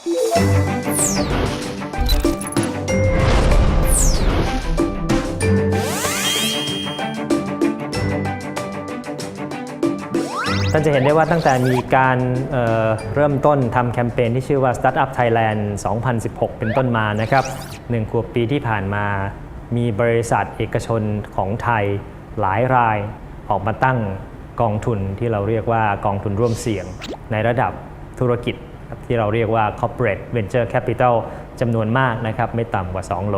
ท่านจะเห็นได้ว่าตั้งแต่มีการเเริ่มต้นทำแคมเปญที่ชื่อว่า Startup Thailand 2016 เป็นต้นมานะครับหนึ่งขวบปีที่ผ่านมา มีบริษัทเอกชนของไทยหลายรายออกมาตั้งกองทุนที่เราเรียกว่ากองทุนร่วมเสี่ยงในระดับธุรกิจ ครับที่เราเรียกว่า corporate venture capital จำนวนมากนะครับไม่ต่ำกว่า 2 โหล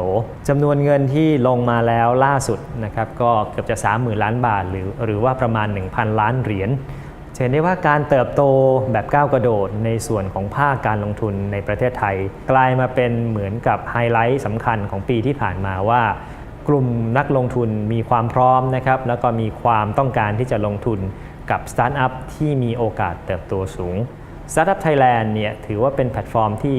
จำนวนเงินที่ลงมาแล้วล่าสุดนะครับก็เกือบจะ 30,000 ล้านบาท หรือหรือว่าประมาณ 1,000 ล้านเหรียญเห็นได้ว่าการเติบโตแบบก้าวกระโดดในส่วนของภาคการลงทุนในประเทศไทย กลายมาเป็นเหมือนกับไฮไลท์สำคัญของปีที่ผ่านมาว่า กลุ่มนักลงทุนมีความพร้อมนะครับแล้วก็มีความต้องการที่จะลงทุนกับสตาร์ทอัพที่มีโอกาสเติบโตสูง Startup Thailand เนี่ยถือว่าเป็นแพลตฟอร์มที่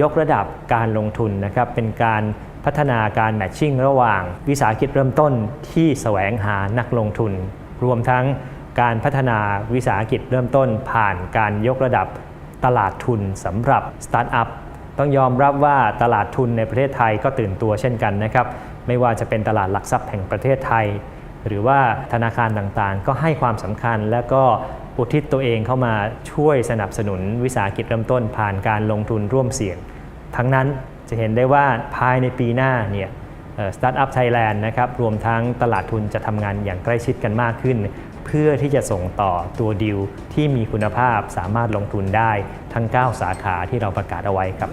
ยกระดับการลงทุนนะครับเป็นการพัฒนาการแมทชิ่งระหว่างวิสาหกิจเริ่มต้นที่แสวงหานักลงทุน รวมทั้งการพัฒนาวิสาหกิจเริ่มต้น ผ่านการยกระดับตลาดทุนสำหรับสตาร์ทอัพต้องยอมรับว่าตลาดทุนในประเทศไทยก็ตื่นตัวเช่นกันนะครับ ไม่ว่าจะเป็นตลาดหลักทรัพย์แห่งประเทศไทย หรือว่าธนาคารต่างๆ ก็ให้ความสำคัญและก็ อุทิศตัวเองเข้ามาช่วยสนับสนุนวิสาหกิจเริ่มต้นผ่านการลงทุนร่วมเสี่ยง ทั้งนั้นจะเห็นได้ว่าภายในปีหน้าเนี่ยสตาร์ทอัพไทยแลนด์นะครับรวมทั้งตลาดทุนจะทำงานอย่างใกล้ชิดกันมากขึ้น เพื่อที่จะส่งต่อตัวดิวที่มีคุณภาพสามารถลงทุนได้ทั้ง 9 สาขาที่เราประกาศเอาไว้ครับ